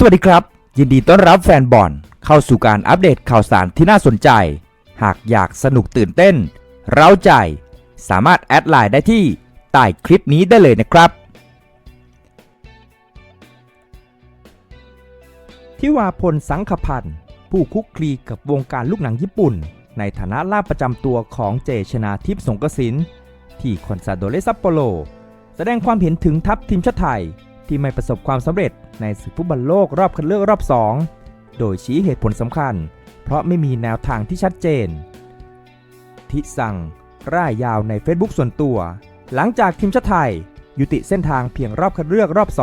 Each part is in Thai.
สวัสดีครับ ยินดีต้อนรับแฟนบอลเข้าสู่การอัปเดตข่าวสารที่น่าสนใจ หากอยากสนุกตื่นเต้น เร้าใจ สามารถแอดไลน์ได้ที่ใต้คลิปนี้ได้เลยนะครับ ทิวาพลสังขพันธ์ผู้คุกคลีกับวงการลูกหนังญี่ปุ่น ในฐานะล่าประจำตัวของเจชนาทิพย์สงกสินที่คอนซาโดเลซัปโปโล แสดงความเห็นถึงทัพทีมชาติไทย ที่ไม่ประสบความสำเร็จในศึกฟุตบอลโลกรอบคัดเลือกรอบ 2 โดยชี้เหตุผลสำคัญ เพราะไม่มีแนวทางที่ชัดเจน ทิสั่งร่ายยาวใน Facebook ส่วนตัว หลังจากทีมชาติไทย ยุติเส้นทางเพียงรอบคัดเลือกรอบ 2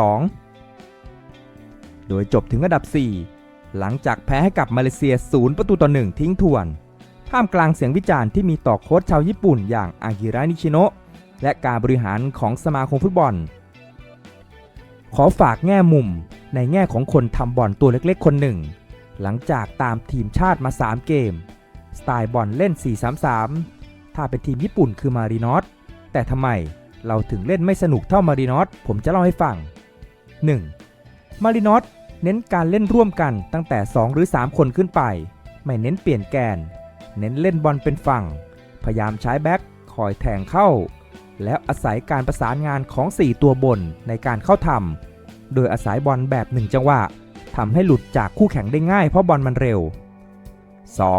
โดยจบถึงอันดับ 4 หลังจากแพ้ให้กับมาเลเซีย 0 ประตูต่อ 1 ทิ้งทวนท่ามกลางเสียงวิจารณ์ที่มีต่อโค้ชชาวญี่ปุ่นอย่างอากิระนิชิโนะและการบริหารของสมาคมฟุตบอล ขอฝากแง่มุมในแง่ของคนทำบอลตัวเล็กๆ คนหนึ่ง หลังจากตามทีมชาติมา 3 เกม สไตล์บอลเล่น 4-3-3 ถ้าเป็นทีมญี่ปุ่นคือมารีนอสแต่ทำไมเราถึงเล่นไม่สนุกเท่ามารีนอสผมจะเล่าให้ฟัง 1. มารีนอสเน้นการเล่นร่วมกันตั้งแต่ 2 หรือ 3 คนขึ้นไป ไม่เน้นเปลี่ยนแกน เน้นเล่นบอลเป็นฝั่ง พยายามใช้แบ็คคอยแทงเข้า แล้วอาศัยการประสานงานของ 4 ตัวบนในการเข้าทำ โดยอาศัยบอลแบบหนึ่งจังหวะทำให้หลุดจากคู่แข่งได้ง่ายเพราะบอลมันเร็ว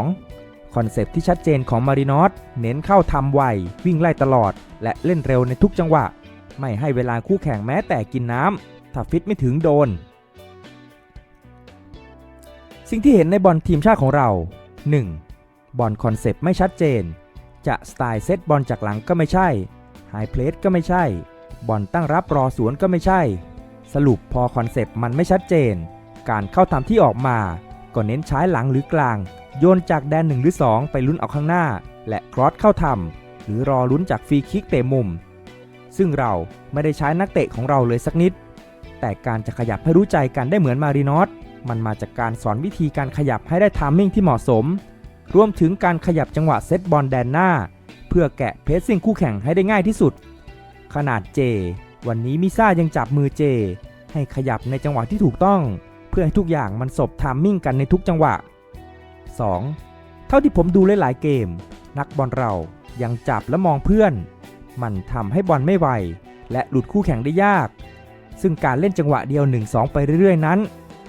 2. คอนเซปที่ชัดเจนของมารินอสเน้นเข้าทำไว วิ่งไล่ตลอด และเล่นเร็วในทุกจังหวะ ไม่ให้เวลาคู่แข่งแม้แต่กินน้ำถ้าฟิตไม่ถึงโดน สิ่งที่เห็นในบอลทีมชาติของเรา 1. บอลคอนเซปต์ไม่ชัดเจน จะสไตล์เซตบอลจากหลังก็ไม่ใช่ไฮเพลสก็ไม่ใช่ บอลตั้งรับรอสวนก็ไม่ใช่ สรุปพอคอนเซปต์มันไม่ชัดเจน การเข้าทำที่ออกมา ก็เน้นใช้หลังหรือกลาง โยนจากแดน 1 หรือ 2 ไปลุ้นเอาข้างหน้า และครอสเข้าทำหรือรอลุ้นจากฟรีคิกเตะมุม ซึ่งเราไม่ได้ใช้นักเตะของเราเลยสักนิด แต่การจะขยับให้รู้ใจกันได้เหมือนมารีนอสมันมาจากการสอนวิธีการขยับให้ได้ทามมิ่งที่เหมาะสม รวมถึงการขยับจังหวะเซตบอลแดนหน้า เพื่อแกะเพสซิ่งคู่แข่งให้ได้ง่ายที่สุด ขนาดเจ วันนี้มิซ่ายังจับมือเจ ให้ขยับในจังหวะที่ถูกต้อง เพื่อให้ทุกอย่างมันสบทามมิ่งกันในทุกจังหวะ 2. เท่าที่ผมดูหลายๆเกม นักบอลเรายังจับและมองเพื่อน มันทำให้บอลไม่ไว และหลุดคู่แข่งได้ยาก ซึ่งการเล่นจังหวะเดียว 1-2 ไปเรื่อยๆ นั้น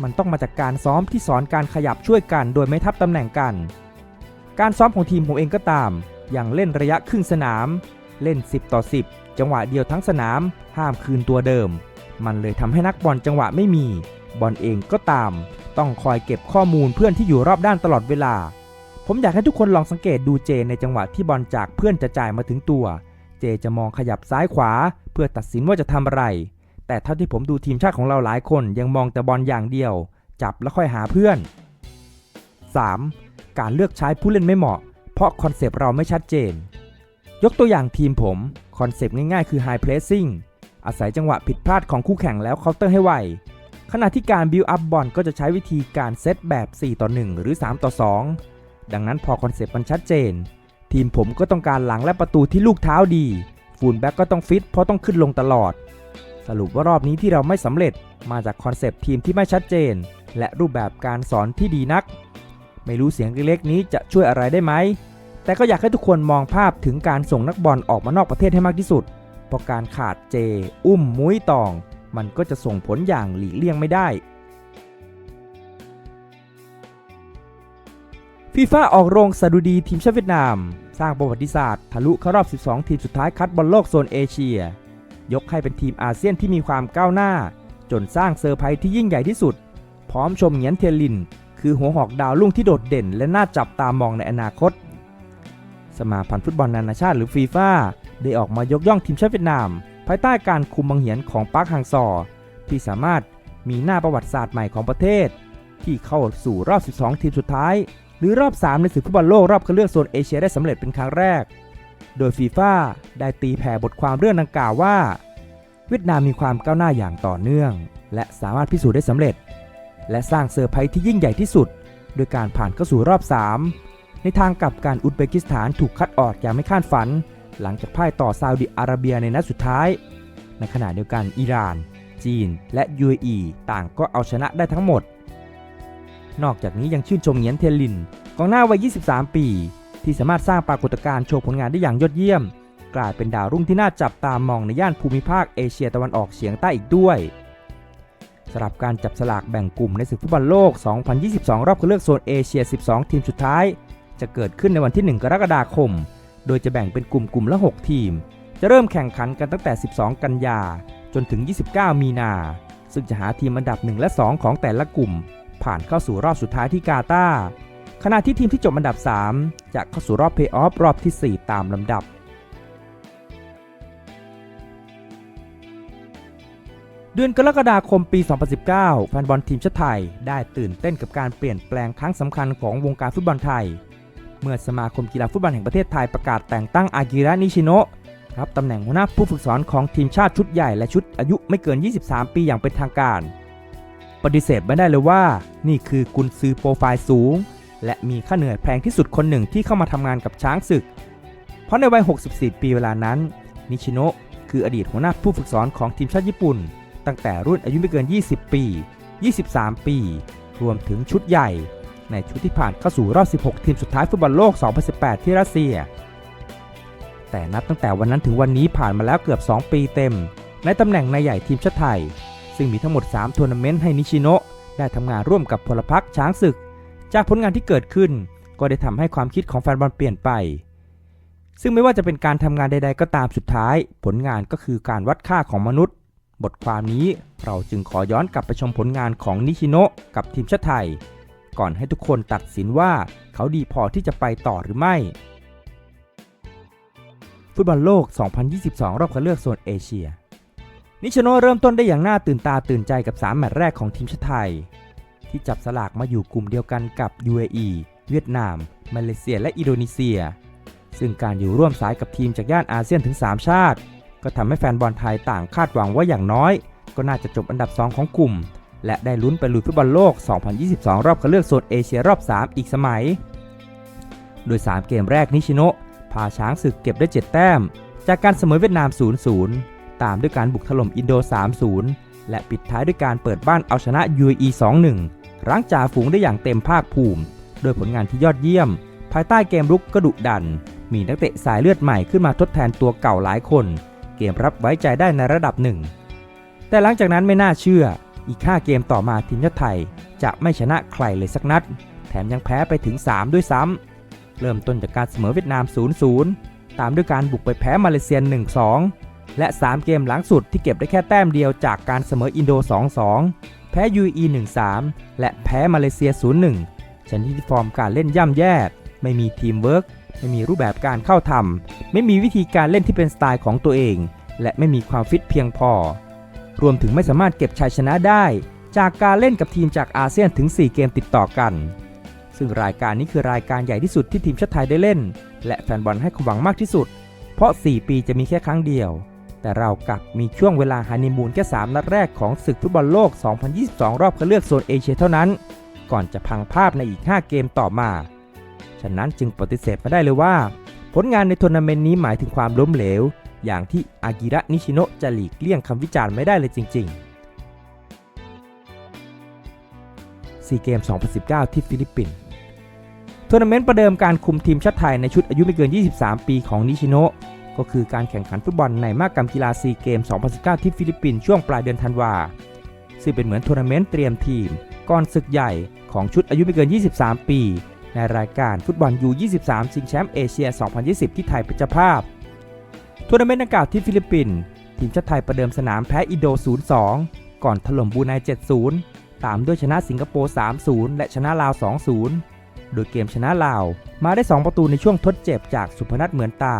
มันต้องมาจากการซ้อมที่สอนการขยับช่วยกัน โดยไม่ทับตำแหน่งกัน การซ้อมของทีมผมเองก็ตามอย่างเล่นระยะครึ่งสนาม เล่น 10 ต่อ 10 จังหวะเดียวทั้งสนาม ห้ามคืนตัวเดิม มันเลยทำให้นักบอลจังหวะไม่มี บอลเองก็ตาม ต้องคอยเก็บข้อมูลเพื่อนที่อยู่รอบด้านตลอดเวลา ผมอยากให้ทุกคนลองสังเกตดูเจในจังหวะที่บอลจากเพื่อนจะจ่ายมาถึงตัว เจจะมองขยับซ้ายขวา เพื่อตัดสินว่าจะทำอะไร แต่เท่าที่ผมดูทีมชาติของเราหลายคนยังมองแต่บอลอย่างเดียว จับแล้วค่อยหาเพื่อน 3. การเลือกใช้ผู้เล่นไม่เหมาะ เพราะคอนเซปต์เราไม่ชัดเจน ยกตัวอย่างทีมผม คอนเซปต์ง่ายๆ คือ High Pressing อาศัยจังหวะผิดพลาดของคู่แข่งแล้วเคาน์เตอร์ให้ไว ขณะที่การ Build Up บอลก็จะใช้วิธีการเซตแบบ 4 ต่อ 1 หรือ 3 ต่อ 2 ดังนั้นพอคอนเซปต์มันชัดเจน ทีมผมก็ต้องการหลังและประตูที่ลูกเท้าดี ฟูลแบ็กก็ต้องฟิตเพราะต้องขึ้นลงตลอด สรุปว่ารอบนี้ที่เราไม่สำเร็จมาจากคอนเซปต์ทีมที่ไม่ชัดเจน และรูปแบบการสอนที่ดีนัก ไม่รู้เสียงเล็กๆนี้จะช่วยอะไรได้ไหม แต่ก็อยากให้ทุกคนมองภาพถึงการส่งนักบอลออกมานอกประเทศให้มากที่สุด เพราะการขาดเจ อุ้มมุ้ยตอง มันก็จะส่งผลอย่างหลีกเลี่ยงไม่ได้ฟีฟ่าออกโรงสดุดีทีมชาติเวียดนาม สร้างประวัติศาสตร์ทะลุเข้ารอบ 12 ทีมสุดท้ายคัดบอลโลกโซนเอเชีย ยกให้เป็นทีมอาเซียนที่มีความก้าวหน้า จนสร้างเซอร์ไพรส์ที่ยิ่งใหญ่ที่สุด พร้อมชมเหงียนเทียนลิน คือหัวหอกดาวรุ่งที่โดดเด่น และน่าจับตามองในอนาคต สมาพันธ์ฟุตบอลนานาชาติหรือฟีฟ่าได้ออกมายกย่องทีมชาติเวียดนาม ภายใต้การคุมบังเหียนของปาร์คฮังซอ ที่สามารถมีหน้าประวัติศาสตร์ใหม่ของประเทศ ที่เข้าสู่รอบ 12 ทีมสุดท้าย หรือรอบ 3 ในศึกฟุตบอลโลกรอบคัดเลือกโซนเอเชียได้สำเร็จเป็นครั้งแรก โดยฟีฟ่าได้ตีแผ่บทความเรื่องดังกล่าวว่า เวียดนามมีความก้าวหน้าอย่างต่อเนื่อง และสามารถพิสูจน์ได้สำเร็จ และสร้างเซอร์ไพรส์ที่ยิ่งใหญ่ที่สุด โดยการผ่านเข้าสู่รอบ 3 ในทางกลับการอุซเบกิสถานถูกคัดออกอย่างไม่คาดฝัน หลังจากพ่ายต่อซาอุดิอาระเบียในนัดสุดท้าย ในขณะเดียวกันอิหร่าน จีน และ UAE ต่างก็เอาชนะได้ทั้งหมด นอกจากนี้ยังชื่นชมเงียนเทลินกองหน้าวัย 23 ปี ที่สามารถสร้างปรากฏการณ์โชว์ผลงานได้อย่างยอดเยี่ยม กลายเป็นดาวรุ่งที่น่าจับตามองในย่านภูมิภาคเอเชียตะวันออกเฉียงใต้อีกด้วยสำหรับการจับสลากแบ่งกลุ่มในศึกฟุตบอลโลก 2022 รอบคัดเลือกโซนเอเชีย 12 ทีมสุดท้าย จะเกิดขึ้นในวันที่ 1 กรกฎาคม โดยจะแบ่งเป็นกลุ่มกลุ่มละ 6 ทีม จะเริ่มแข่งขันกันตั้งแต่ 12 กันยา จนถึง 29 มีนา ซึ่งจะหาทีมอันดับ 1 และ 2 ของแต่ละกลุ่ม ผ่านเข้าสู่รอบสุดท้ายที่กาตาร์ขณะที่ทีมที่จบอันดับ 3 จะเข้าสู่รอบเพลย์ออฟรอบที่ 4 ตามลำดับ เดือนกรกฎาคมปี 2019 แฟนบอลทีมชาติไทย ได้ตื่นเต้นกับการเปลี่ยนแปลงครั้งสำคัญของวงการฟุตบอลไทย เมื่อสมาคมกีฬาฟุตบอลแห่งประเทศไทยประกาศแต่งตั้งอากิระนิชิโนะรับตำแหน่งหัวหน้าผู้ฝึกสอนของทีมชาติชุดใหญ่และชุดอายุไม่เกิน 23 ปีอย่างเป็นทางการ ปฏิเสธไม่ได้เลยว่า นี่คือกุนซือโปรไฟล์สูง และมีค่าเหนื่อยแพงที่สุดคนหนึ่งที่เข้ามาทำงานกับช้างศึก เพราะในวัย 64 ปีเวลานั้น นิชิโนะคืออดีตหัวหน้าผู้ฝึกสอนของทีมชาติญี่ปุ่น ตั้งแต่รุ่นอายุไม่เกิน 20 ปี 23 ปี รวมถึงชุดใหญ่ ในชุดที่ผ่านเข้าสู่รอบ 16 ทีมสุดท้ายฟุตบอลโลก 2018 ที่รัสเซีย แต่นับตั้งแต่วันนั้นถึงวันนี้ผ่านมาแล้วเกือบ 2 ปีเต็ม ในตำแหน่งนายใหญ่ทีมชาติไทย ซึ่งมีทั้งหมด 3 ทัวร์นาเมนต์ให้นิชิโนะได้ทำงานร่วมกับพลพรรคช้างศึก จากผลงานที่เกิดขึ้น ก็ได้ทำให้ความคิดของแฟนบอลเปลี่ยนไป ซึ่งไม่ว่าจะเป็นการทำงานใด ๆ ก็ตามสุดท้าย ผลงานก็คือการวัดค่าของมนุษย์ บทความนี้เราจึงขอย้อนกลับไปชมผลงานของนิชิโนะกับทีมชาติไทย ก่อนให้ทุกคนตัดสินว่าเขาดีพอที่จะไปต่อหรือไม่ ฟุตบอลโลก 2022 รอบคัดเลือกโซนเอเชีย นิชโนเริ่มต้นได้อย่างน่าตื่นตาตื่นใจกับ 3 แมตช์แรกของทีมชาติไทย ที่จับสลากมาอยู่กลุ่มเดียวกันกับ UAE เวียดนาม มาเลเซีย และอินโดนีเซีย ซึ่งการอยู่ร่วมสายกับทีมจากย่านอาเซียนถึง 3 ชาติ ก็ทำให้แฟนบอลไทยต่างคาดหวังว่าอย่างน้อย ก็น่าจะจบอันดับ 2 ของกลุ่ม และได้ลุ้นไปลุยฟุตบอลโลก 2022 รอบคัดเลือกโซนเอเชียรอบ 3 อีกสมัย โดย 3 เกมแรกนิชิโนะพาช้างศึกเก็บได้ 7 แต้ม จากการเสมอเวียดนาม 0-0 ตามด้วยการบุกถล่มอินโด 3-0 และปิดท้ายด้วยการเปิดบ้านเอาชนะ UAE 2-1 รั้งจ่าฝูงได้อย่างเต็มภาคภูมิ โดยผลงานที่ยอดเยี่ยม ภายใต้เกมรุกกระดุดัน มีนักเตะสายเลือดใหม่ขึ้นมาทดแทนตัวเก่าหลายคน เกมรับไว้ใจได้ในระดับหนึ่ง แต่หลังจากนั้นไม่น่าเชื่อ อีก 5 เกมต่อมาทีมชาติไทย จะไม่ชนะใครเลยสักนัด แถมยังแพ้ไปถึง 3 ด้วยซ้ำ เริ่มต้นจากการเสมอเวียดนาม 0-0 ตามด้วยการบุกไปแพ้มาเลเซีย 1-2 และ 3 เกมหลังสุดที่เก็บได้แค่แต้มเดียวจากการเสมออินโด 2-2 แพ้ UAE 1-3 และแพ้มาเลเซีย 0-1 ชนิดที่ฟอร์มการเล่นย่ำแย่ ไม่มีทีมเวิร์กไม่มีรูปแบบการเข้าทำไม่มีวิธีการเล่นที่เป็นสไตล์ของตัวเอง และไม่มีความฟิตเพียงพอ รวมถึงไม่สามารถเก็บชัยชนะได้ จากการเล่นกับทีมจากอาเซียนถึง 4 เกมติดต่อกัน ซึ่งรายการนี้คือรายการใหญ่ที่สุดที่ทีมชาติไทยได้เล่น และแฟนบอลให้ความหวังมากที่สุด เพราะ 4 ปีจะมีแค่ครั้งเดียว แต่เรากลับมีช่วงเวลาฮันนีมูนแค่ 3 นัดแรกของศึกฟุตบอลโลก 2022 รอบคัดเลือกโซนเอเชียเท่านั้น ก่อนจะพังภาพในอีก 5 เกมต่อมา ฉะนั้นจึงปฏิเสธไม่ได้เลยว่า ผลงานในทัวร์นาเมนต์นี้หมายถึงความล้มเหลว อย่างที่อากิระนิชิโนะจะหลีกเลี่ยงคำวิจารณ์ไม่ได้เลยจริงๆซีเกม 2019 ที่ฟิลิปปินส์ทัวร์นาเมนต์ประเดิมการคุมทีมชาติไทยในชุดอายุไม่เกิน 23 ปีของนิชิโนะก็คือการแข่งขันฟุตบอลในมากรรมกีฬาซีเกม 2019 ที่ฟิลิปปินส์ช่วงปลายเดือนธันวาซึ่งเป็นเหมือนทัวร์นาเมนต์เตรียมทีมก่อนศึกใหญ่ของชุดอายุไม่เกิน 23 ปี ในรายการฟุตบอล U23 ชิงแชมป์เอเชีย 2020 ที่ไทยเป็นเจ้าภาพ ทัวร์นาเมนต์ดังกล่าวที่ฟิลิปปินส์ทีมชาติไทยประเดิมสนามแพ้อินโด 0-2 ก่อนถล่มบูไน 7-0 ตามด้วยชนะสิงคโปร์ 3-0 และชนะลาว 2-0 โดยเกมชนะลาว มาได้ 2 ประตูในช่วงทดเจ็บจากสุพนัทเหมือนตา